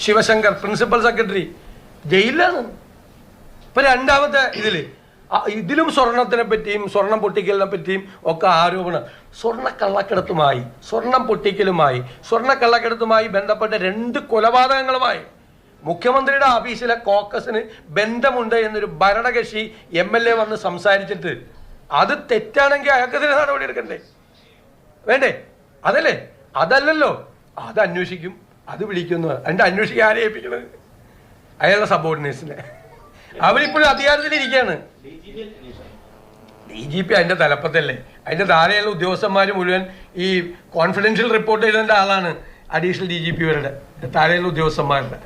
Sivasankar principal secretary ജയിലിലാണ് ഇപ്പൊ രണ്ടാമത്തെ ഇതിൽ. ഇതിലും സ്വർണത്തിനെ പറ്റിയും സ്വർണം പൊട്ടിക്കലിനെ പറ്റിയും ഒക്കെ ആരോപണം. സ്വർണ കള്ളക്കടത്തുമായി സ്വർണം പൊട്ടിക്കലുമായി സ്വർണ കള്ളക്കടത്തുമായി ബന്ധപ്പെട്ട രണ്ട് കൊലപാതകങ്ങളുമായി മുഖ്യമന്ത്രിയുടെ ഓഫീസിലെ കോക്കസിന് ബന്ധമുണ്ട് എന്നൊരു ഭരണകക്ഷി എം എൽ എ വന്ന് സംസാരിച്ചിട്ട് അത് തെറ്റാണെങ്കിൽ അയാൾക്കെതിരെ നടപടി എടുക്കണ്ടേ? വേണ്ടേ? അതല്ലേ? അതല്ലല്ലോ. അത് അന്വേഷിക്കും. അത് വിളിക്കുന്നു. അതിന്റെ അന്വേഷിക്കാൻ ആരെ ഏൽപ്പിക്കുന്നത് അയാളുടെ സബോർഡിനേഴ്സിനെ അവരിപ്പോഴും അധികാരത്തിലിരിക്കുകയാണ് ഡി ജി പി അതിന്റെ തലപ്പത്തല്ലേ? അതിന്റെ താഴെയുള്ള ഉദ്യോഗസ്ഥന്മാർ മുഴുവൻ ഈ കോൺഫിഡൻഷ്യൽ റിപ്പോർട്ട് എഴുതേണ്ട ആളാണ് അഡീഷണൽ ഡി ജി പിയുടെ താഴെയുള്ള ഉദ്യോഗസ്ഥന്മാരുടെ.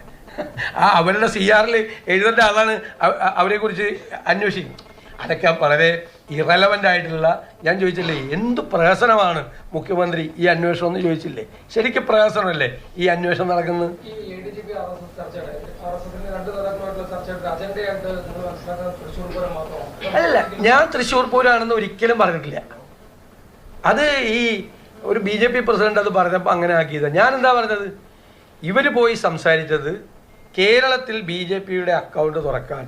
ആ അവരുടെ സി ആറിൽ എഴുതേണ്ട ആളാണ് അവരെക്കുറിച്ച് അവരെ കുറിച്ച് അന്വേഷിക്കും. അതൊക്കെ വളരെ ഇറലവന്റ് ആയിട്ടുള്ള ഞാൻ ചോദിച്ചില്ലേ എന്ത് പ്രഹസനമാണ് മുഖ്യമന്ത്രി ഈ അന്വേഷണം എന്ന് ചോദിച്ചില്ലേ? ശരിക്കും പ്രഹസനമല്ലേ ഈ അന്വേഷണം നടക്കുന്നത്? അല്ല ഞാൻ തൃശ്ശൂർ പൂരാണെന്ന് ഒരിക്കലും പറഞ്ഞിട്ടില്ല. അത് ഈ ഒരു ബി ജെ പി പ്രസിഡന്റ് അത് പറഞ്ഞപ്പോൾ അങ്ങനെ ആക്കിയത്. ഞാൻ എന്താ പറഞ്ഞത്? ഇവർ പോയി സംസാരിച്ചത് കേരളത്തിൽ ബി ജെ പിയുടെ അക്കൗണ്ട് തുറക്കാൻ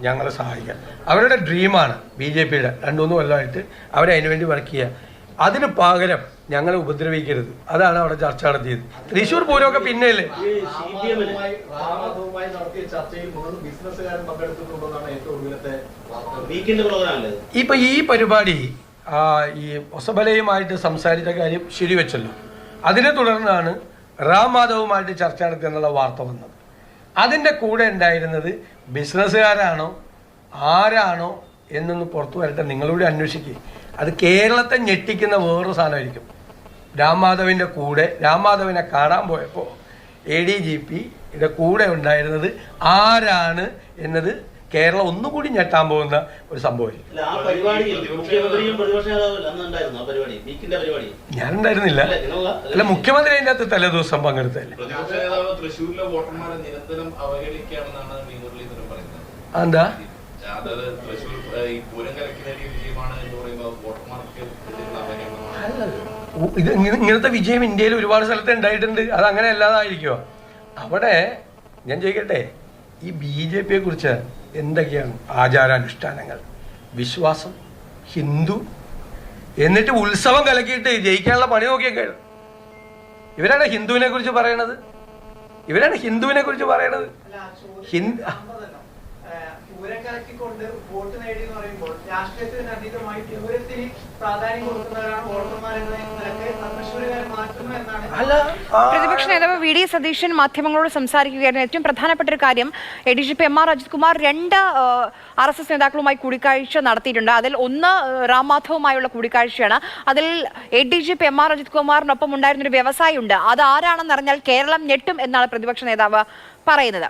ഞങ്ങളെ സഹായിക്കാൻ. അവരുടെ ഡ്രീമാണ് ബി ജെ പിയുടെ രണ്ടു മൂന്ന് കൊല്ലമായിട്ട് അവരെ അതിനുവേണ്ടി വർക്ക് ചെയ്യുക. അതിന് പകരം ഞങ്ങളെ ഉപദ്രവിക്കരുത്. അതാണ് അവിടെ ചർച്ച നടത്തിയത്. തൃശ്ശൂർ പൂരമൊക്കെ പിന്നെയല്ലേ? ഇപ്പൊ ഈ പരിപാടി ഈ ഒസബലയുമായിട്ട് സംസാരിച്ച കാര്യം ശരിവെച്ചല്ലോ അതിനെ തുടർന്നാണ് റാം മാധവുമായിട്ട് ചർച്ച നടത്തിയെന്നുള്ള വാർത്ത വന്നത്. അതിന്റെ കൂടെ ഉണ്ടായിരുന്നത് ബിസിനസ്സുകാരാണോ? ആരാണോ? എന്നൊന്ന് പുറത്തു വരട്ടെ. നിങ്ങളൂടെ അന്വേഷിക്കുക അത് കേരളത്തെ ഞെട്ടിക്കുന്ന വേറൊരു സാധനമായിരിക്കും. രാംമാധവിന്റെ കൂടെ രാംമാധവിനെ കാണാൻ പോയപ്പോൾ എ ഡി ജി പിയുടെ കൂടെ ഉണ്ടായിരുന്നത് ആരാണ് എന്നത് കേരളം ഒന്നുകൂടി ഞെട്ടാൻ പോകുന്ന ഒരു സംഭവമായിരിക്കും. ഞാൻ ആ പരിപാടിയിൽ മുഖ്യമന്ത്രിയും പ്രതിപക്ഷ നേതാവും ആ പരിപാടി വീക്കിന്റെ പരിപാടി? ഞാനുണ്ടായിരുന്നില്ല. അല്ല, അല്ല. മുഖ്യമന്ത്രി അതിന്റെ അകത്ത് തലേ ദിവസം പങ്കെടുത്തല്ലേ എന്താ ഇത് ഇങ്ങനത്തെ വിജയം ഇന്ത്യയിൽ ഒരുപാട് സ്ഥലത്ത് ഉണ്ടായിട്ടുണ്ട്. അത് അങ്ങനെ അല്ലാതായിരിക്കുമോ അവിടെ ഞാൻ ചോദിക്കട്ടെ ഈ ബി ജെ പിയെ കുറിച്ച് എന്തൊക്കെയാണ് ആചാരാനുഷ്ഠാനങ്ങൾ? വിശ്വാസം ഹിന്ദു എന്നിട്ട് ഉത്സവം കലക്കിയിട്ട് ജയിക്കാനുള്ള പണി നോക്കിയൊക്കെ ഇവരാണ് ഹിന്ദുവിനെ കുറിച്ച് പറയണത്? ഇവരാണ് ഹിന്ദുവിനെ കുറിച്ച് പറയണത് ഹിന്ദു പൂരം കലക്കിക്കൊണ്ട് വോട്ട് നേടി എന്ന് പറയുമ്പോൾ രാഷ്ട്രീയത്തിന് അതീതമായി പൂരത്തിന് പ്രാധാന്യം കൊടുക്കുന്നവരാണ് വോട്ടർമാരെന്ന നിലയ്ക്ക് തൃശ്ശൂരുകാരെ മാറ്റുന്നു എന്നാണ് പ്രതിപക്ഷ നേതാവ് വി ഡി സതീശൻ മാധ്യമങ്ങളോട് സംസാരിക്കുകയായിരുന്നു. ഏറ്റവും പ്രധാനപ്പെട്ട ഒരു കാര്യം A D G P M R Ajith Kumar രണ്ട് ആർ എസ് എസ് നേതാക്കളുമായി കൂടിക്കാഴ്ച നടത്തിയിട്ടുണ്ട്. അതിൽ ഒന്ന് റാം മാധവുമായുള്ള കൂടിക്കാഴ്ചയാണ്. അതിൽ A D G P M R Ajith കുമാറിനൊപ്പം ഉണ്ടായിരുന്നൊരു വ്യവസായി ഉണ്ട് അത് ആരാണെന്ന് അറിഞ്ഞാൽ കേരളം ഞെട്ടും എന്നാണ് പ്രതിപക്ഷ നേതാവ് പറയുന്നത്.